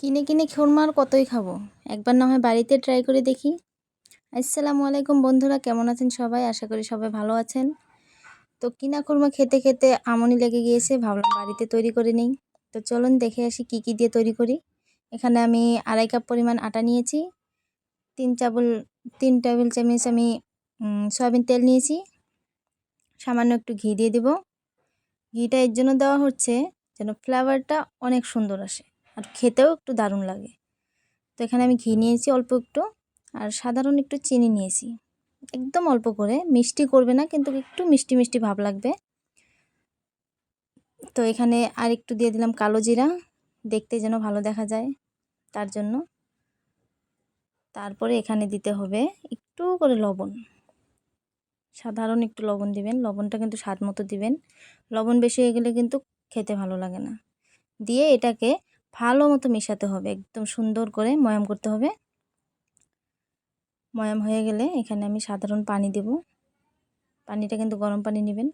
কিনে কিনে খুরমা আর কতই খাব? একবার না হয় বাড়িতে ট্রাই করে দেখি। আসসালামু আলাইকুম বন্ধুরা, কেমন আছেন সবাই? আশা করি সবাই ভালো আছেন। তো কিনা খুরমা খেতে খেতে আমনি লেগে গিয়েছে, ভাবলাম বাড়িতে তৈরি করে নিই। তো চলুন দেখে আসি কি কি দিয়ে তৈরি করি। এখানে আমি আড়াই কাপ পরিমাণ আটা নিয়েছি, তিন চাবল, তিন টেবিল চামচ আমি সয়াবিন তেল নিয়েছি। সামান্য একটু ঘি দিয়ে দেব। ঘিটা এর জন্য দেওয়া হচ্ছে যেন ফ্লেভারটা অনেক সুন্দর আসে। আর খেতেও একটু দারুণ লাগে। তো এখানে আমি ঘি নিয়েছি অল্প একটু আর সাধারণ একটু চিনি নিয়েছি। একদম অল্প করে মিষ্টি করবে না কিন্তু একটু মিষ্টি মিষ্টি ভাব লাগবে। তো এখানে আর একটু দিয়ে দিলাম কালো জিরা দেখতে যেন ভালো দেখা যায় তার জন্য। তারপরে এখানে দিতে হবে একটু করে লবণ। সাধারণ একটু লবণ দিবেন লবণটা কিন্তু স্বাদ মতো দিবেন। লবণ বেশি হয়ে গেলে কিন্তু খেতে ভালো লাগে না। দিয়ে এটাকে ভালো মতো মেশাতে হবে, একদম সুন্দর করে ময়াম করতে হবে। ময়াম হয়ে গেলে এখানে আমি সাধারণ পানি দেব। পানিটা কিন্তু গরম পানি নেবেন।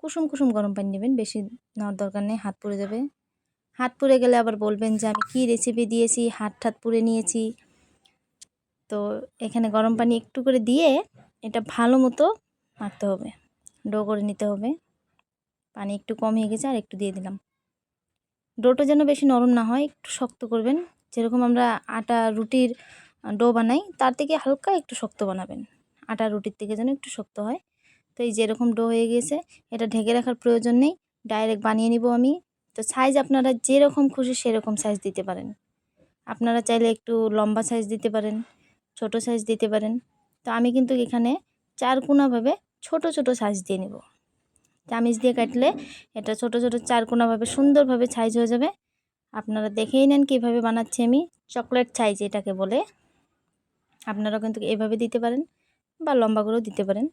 কুসুম কুসুম গরম পানি নেবেন, বেশি নেওয়ার দরকার নেই, হাত পুড়ে যাবে। হাত পুড়ে গেলে আবার বলবেন যে, আমি কী রেসিপি দিয়েছি? হাত ঠাত পুড়ে নিয়েছি। তো এখানে গরম পানি একটু করে দিয়ে এটা ভালো মতো মাখতে হবে। ডো করে নিতে হবে। পানি একটু কম হয়ে গেছে, আর একটু দিয়ে দিলাম। ডোটা যেন বেশি নরম না হয়, একটু শক্ত করবেন। যেরকম আমরা আটা রুটির ডো বানাই, তার থেকে হালকা একটু শক্ত বানাবেন। আটা রুটির থেকে যেন একটু শক্ত হয়। তো এই যেরকম ডো হয়ে গেছে, এটা ঢেকে রাখার প্রয়োজন নেই। ডাইরেক্ট বানিয়ে নিব আমি। তো সাইজ আপনারা যেরকম খুশি সেরকম সাইজ দিতে পারেন। আপনারা চাইলে একটু লম্বা সাইজ দিতে পারেন, ছোট সাইজ দিতে পারেন। তো আমি কিন্তু এখানে চার কোনাভাবে ছোট ছোট সাইজ দিয়ে নেব। চামিচ দিয়ে কাটলে এটা ছোট ছোট চারকোনাভাবে সুন্দরভাবে সাইজ হয়ে যাবে। আপনারা দেখেই নেন কীভাবে বানাচ্ছি আমি। চকলেট সাইজ এটাকে বলে। আপনারা কিন্তু এভাবে দিতে পারেন বা লম্বা করেও দিতে পারেন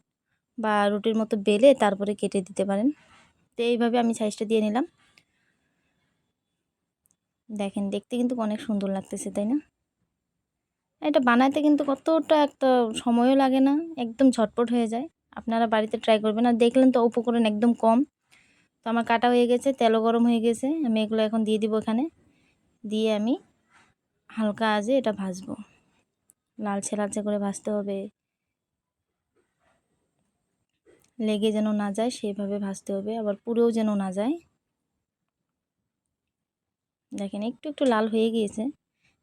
বা রুটির মতো বেলে তারপরে কেটে দিতে পারেন। তো এইভাবে আমি সাইজটা দিয়ে নিলাম। দেখেন দেখতে কিন্তু অনেক সুন্দর লাগতেছে, তাই না? এটা বানাইতে কিন্তু কতটা একটা সময়ও লাগে না, একদম ঝটপট হয়ে যায়। আপনারা বাড়িতে ট্রাই করবেন। আর দেখলেন তো উপকরণ একদম কম। তো আমার কাটা হয়ে গেছে, তেলও গরম হয়ে গেছে। আমি এগুলো এখন দিয়ে দিব এখানে। দিয়ে আমি হালকা আজে এটা ভাজবো। লালচে লালচে করে ভাজতে হবে। লেগে যেন না যায় সেইভাবে ভাজতে হবে। আবার পুরেও যেন না যায়। দেখেন একটু একটু লাল হয়ে গিয়েছে।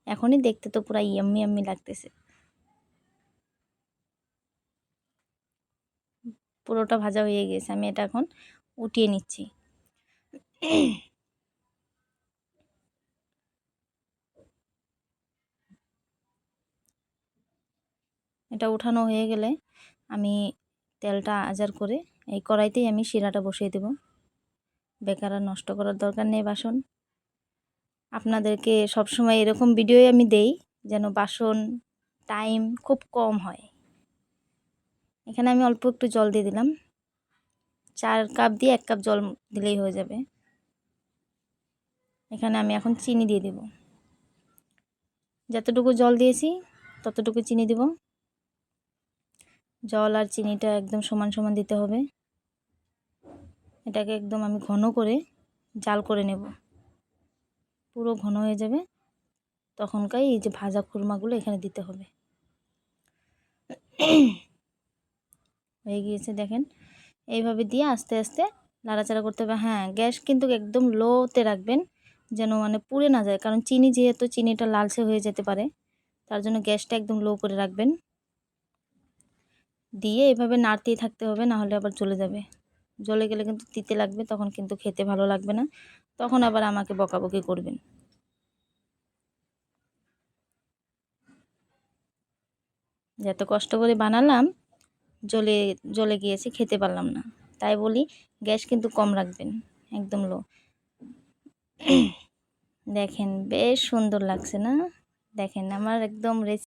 এখনই দেখতে তো পুরো ইয়াম্মি ইয়াম্মি লাগতেছে। পুরোটা ভাজা হয়ে গেছে, আমি এটা এখন উঠিয়ে নিচ্ছি। এটা উঠানো হয়ে গেলে আমি তেলটা আজার করে এই কড়াইতেই আমি শিরাটা বসিয়ে দেব। বেকার নষ্ট করার দরকার নেই বাসন। আপনাদেরকে সবসময় এরকম ভিডিওই আমি দেই যেন বাসন টাইম খুব কম হয়। এখানে আমি অল্প একটু জল দিয়ে দিলাম। চার কাপ দিয়ে এক কাপ জল দিলেই হয়ে যাবে। এখানে আমি এখন চিনি দিয়ে দেব। যতটুকু জল দিয়েছি, ততটুকু চিনি দেব। জল আর চিনিটা একদম সমান সমান দিতে হবে। এটাকে একদম আমি ঘন করে জাল করে নেব। পুরো ঘন হয়ে যাবে। তখনকাই এই যে ভাজা খুরমাগুলো এখানে দিতে হবে। হয়ে গিয়েছে, দেখেন। এইভাবে দিয়ে আস্তে আস্তে নাড়াচাড়া করতে হবে। হ্যাঁ গ্যাস কিন্তু একদম লোতে রাখবেন যেন মানে পুড়ে না যায়, কারণ চিনি যেহেতু চিনিটা লালচে হয়ে যেতে পারে, তার জন্য গ্যাসটা একদম লো করে রাখবেন। দিয়ে এভাবে নাড়তেই থাকতে হবে, না হলে আবার জ্বলে যাবে। জ্বলে গেলে কিন্তু তিতে লাগবে, তখন কিন্তু খেতে ভালো লাগবে না। তখন আবার আমাকে বকাবকি করবেন। যত কষ্ট করে বানালাম জ্বলে জ্বলে গিয়েছে, খেতে পারলাম না। তাই বলি, গ্যাস কিন্তু কম রাখবেন, একদম লো। দেখেন, বেশ সুন্দর লাগছে না? দেখেন, আমার একদম